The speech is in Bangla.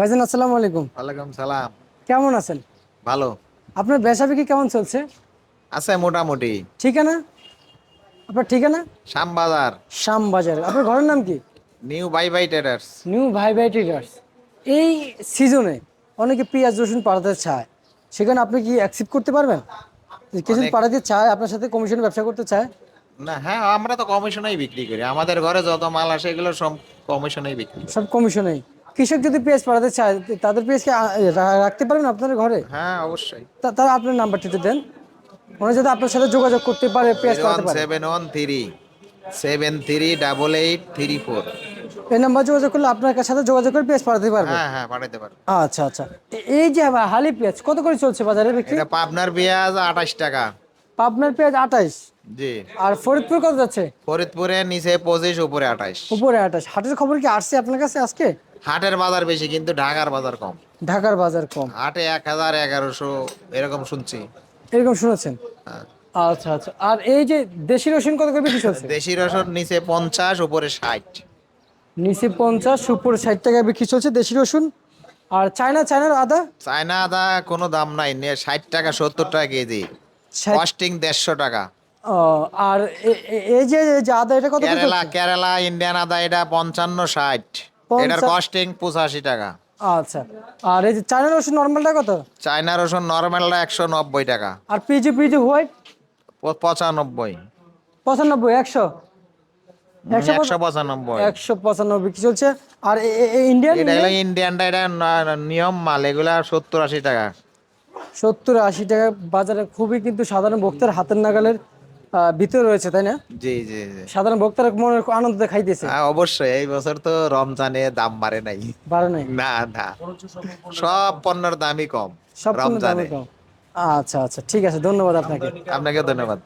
ভাইজান আসসালামু আলাইকুম। ওয়ালাইকুম সালাম। কেমন আছেন? ভালো। আপনার বেচা বিক্রি কেমন চলছে? আছে মোটামুটি। ঠিকানা? আপনার ঠিকানা? শ্যামবাজার। শ্যাম বাজার আপনার ঘরের নাম কি? New Bhai Bhai traders. New Bhai Bhai traders. এই সিজনে অনেকে পেঁয়াজ রসুন পাঠাতে চায়। সেখানে আপনি কি অ্যাকসেপ্ট করতে পারবেন? কিছু পাঠাতে চায় আপনার সাথে কমিশনে ব্যবসা করতে চায়? না হ্যাঁ আমরা তো কমিশনেই বিক্রি করি। আমাদের ঘরে যত মাল আসে এগুলো সব কমিশনেই বিক্রি সব কমিশনেই কৃষক যদি পেঁয়াজ পাঠাতে চায় তাদের পেঁয়াজকে আ- রাখতে পারবেন আপনার ঘরে? হ্যাঁ অবশ্যই। তা- তারা আপনার নাম্বারটা দেন। ওরা যাতে আপনার সাথে যোগাযোগ করতে পারে পেঁয়াজ ওয়ান পাঠাতে পারে। Seven one three seven three double eight three four. এই নাম্বার যোগাযোগ করলে আপনার সাথে যোগাযোগ করে পেঁয়াজ পাঠাতে পারবে? হ্যাঁ হ্যাঁ পাঠাতে পারো আচ্ছা আচ্ছা। এই যে হালি পেঁয়াজ কত করে চলছে বাজারে বিক্রি? এটা পাবনার পেঁয়াজ আঠাশ টাকা। পাবনার পেঁয়াজ আঠাইশ জি। আর ফরিদপুর কত যাচ্ছে? ফরিদপুরে নিচে পঁচিশ উপরে আঠাশ। উপরে আঠাশ। হাটের খবর কি আসছে আপনার কাছে আজকে? হাটের বাজার বেশি কিন্তু ঢাকার বাজার কম। ঢাকার বাজার কম। হাটে এক হাজার এগারোশো এরকম শুনছি। এরকম শুনেছেন? হ্যাঁ। আচ্ছা আচ্ছা। আর এই যে দেশি রসুন কত করে বিক্রি চলছে? দেশি রসুন নিচে পঞ্চাশ উপরে ষাট। নিচে পঞ্চাশ উপরে ষাট টাকায় বিক্রি চলছে দেশি রসুন। আর চায়না চায়নার আদা? চায়না আদা কোনো দাম নাই ষাট টাকা সত্তর টাকা কেজি। কস্টিং দেড়শো টাকা। আর এই যে আদা এটা কত কেরালা কেরালা ইন্ডিয়ান আদা এটা পঞ্চান্ন ষাট। এটার কস্টিং পঁচাশি টাকা। আচ্ছা। আর এই যে চায়না রসুন নর্মালটা কত? চায়না রসুন নর্মালটা একশো নব্বই টাকা। আর পিজি পিজি হোয়াইট? পঁচানব্বই। পঁচানব্বই একশো? একশো পঁচানব্বই। একশো পঁচানব্বই বিক্রি চলছে? আর ইন্ডিয়ান এটা হলো ইন্ডিয়ানটা এটা নিয়ম মাল এগুলা সত্তর আশি টাকা। সত্তর আশি টাকা বাজারে খুবই কিন্তু সাধারণ ভক্তের হাতের নাগালের ভিতরে রয়েছে তাই না? জি জি জি। সাধারণ ভক্তরা মনে আনন্দ খাইতেছে হ্যাঁ অবশ্যই এই বছর তো রমজানে দাম বাড়ে নাই। বাড়ে নাই? না না। সব পণ্যের দামই কম সব রমজানে। আচ্ছা আচ্ছা ঠিক আছে ধন্যবাদ আপনাকে। আপনাকে ধন্যবাদ।